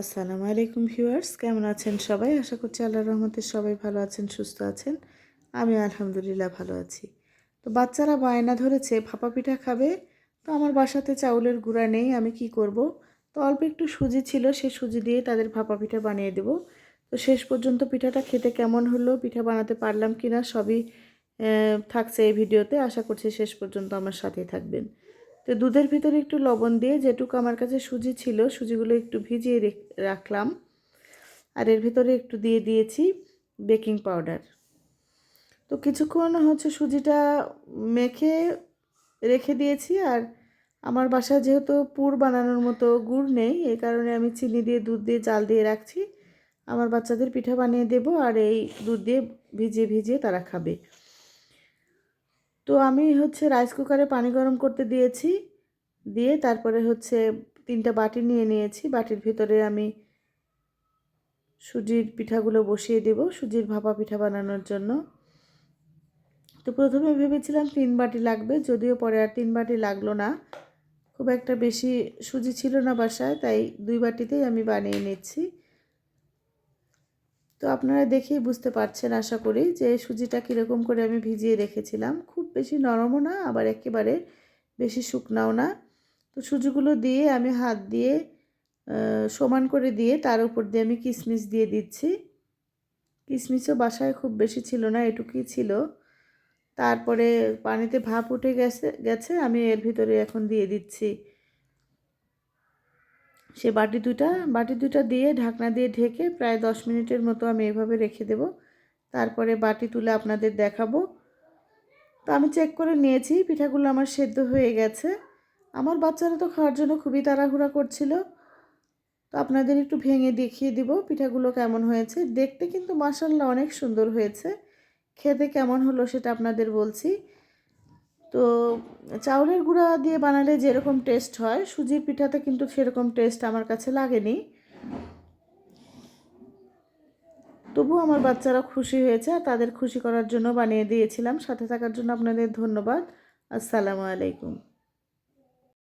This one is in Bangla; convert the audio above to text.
আসসালামু আলাইকুম ভিউয়ার্স, কেমন আছেন সবাই? আশা করছি আল্লাহর রহমতে সবাই ভালো আছেন, সুস্থ আছেন। আমি আলহামদুলিল্লাহ ভালো আছি। তো বাচ্চারা বায়না ধরেছে ভাপা পিঠা খাবে? তো আমার বাসাতে চাউলের গুঁড়া নেই, আমি কি করব? তো অল্প একটু সুজি ছিল, সেই সুজি দিয়ে তাদের ভাপা পিঠা বানিয়ে দেব। তো শেষ পর্যন্ত পিঠাটা খেতে কেমন হলো, পিঠা বানাতে পারলাম কি না সবই থাকছে এই ভিডিওতে। আশা করছি শেষ পর্যন্ত আমার সাথেই থাকবেন। তো দুধের ভিতরে একটু লবণ দিয়ে যেটুকু আমার কাছে সুজি ছিল, সুজিগুলো একটু ভিজিয়ে রেখ- রাখলাম। আর এর ভিতরে একটু দিয়ে দিয়েছি বেকিং পাউডার। তো কিছুক্ষণ হচ্ছে সুজিটা মেখে রেখে দিয়েছি আর আমার বাসায় যেহেতু পুর বানানোর মতো গুড় নেই এই কারণে আমি চিনি দিয়ে দুধ দিয়ে জাল দিয়ে রাখছি। আমার বাচ্চাদের পিঠা বানিয়ে দেব আর এই দুধ দিয়ে ভিজিয়ে ভিজিয়ে তারা খাবে। তো আমি হচ্ছে রাইস কুকারে পানি গরম করতে দিয়েছি, দিয়ে তারপরে হচ্ছে তিনটা বাটি নিয়ে নিয়েছি। বাটির ভিতরে আমি সুজির পিঠাগুলো বসিয়ে দেব, সুজির ভাপা পিঠা বানানোর জন্য। তো প্রথমে ভেবেছিলাম তিন বাটি লাগবে, যদিও পরে আর তিন বাটি লাগল না। খুব একটা বেশি সুজি ছিল না বাসায়, তাই দুই বাটিতেই আমি বানিয়ে নিচ্ছি। তো আপনারা দেখেই বুঝতে পারছেন, আশা করি, যে সুজিটা কীরকম করে আমি ভিজিয়ে রেখেছিলাম। খুব বেশি নরমও না, আবার একেবারে বেশি শুকনাও না। তো সুজিগুলো দিয়ে আমি হাত দিয়ে সমান করে দিয়ে তার উপর দিয়ে আমি কিশমিশ দিয়ে দিচ্ছি। কিশমিশও বাসায় খুব বেশি ছিল না, এটুকুই ছিল। তারপরে পানিতে ভাপ উঠে গেছে গেছে, আমি এর ভিতরে এখন দিয়ে দিচ্ছি। সে বাটি দুটা বাটি দুটা দিয়ে ঢাকনা দিয়ে ঢেকে প্রায় দশ মিনিটের মতো আমি এভাবে রেখে দেব। তারপরে বাটি তুলে আপনাদের দেখাবো। তো আমি চেক করে নিয়েছি, পিঠাগুলো আমার সেদ্ধ হয়ে গেছে। আমার বাচ্চারা তো খাওয়ার জন্য খুবই তাড়াহুড়া করছিল। তো আপনাদের একটু ভেঙে দেখিয়ে দিব পিঠাগুলো কেমন হয়েছে। দেখতে কিন্তু মাসাল্লাহ অনেক সুন্দর হয়েছে। খেতে কেমন হলো সেটা আপনাদের বলছি। তো চাউলের গুঁড়া দিয়ে বানালে যেরকম টেস্ট হয়, সুজির পিঠাতে কিন্তু সেরকম টেস্ট আমার কাছে লাগেনি। তবু আমার বাচ্চারা খুশি হয়েছে আর তাদের খুশি করার জন্য বানিয়ে দিয়েছিলাম। সাথে থাকার জন্য আপনাদের ধন্যবাদ। আসসালামু আলাইকুম।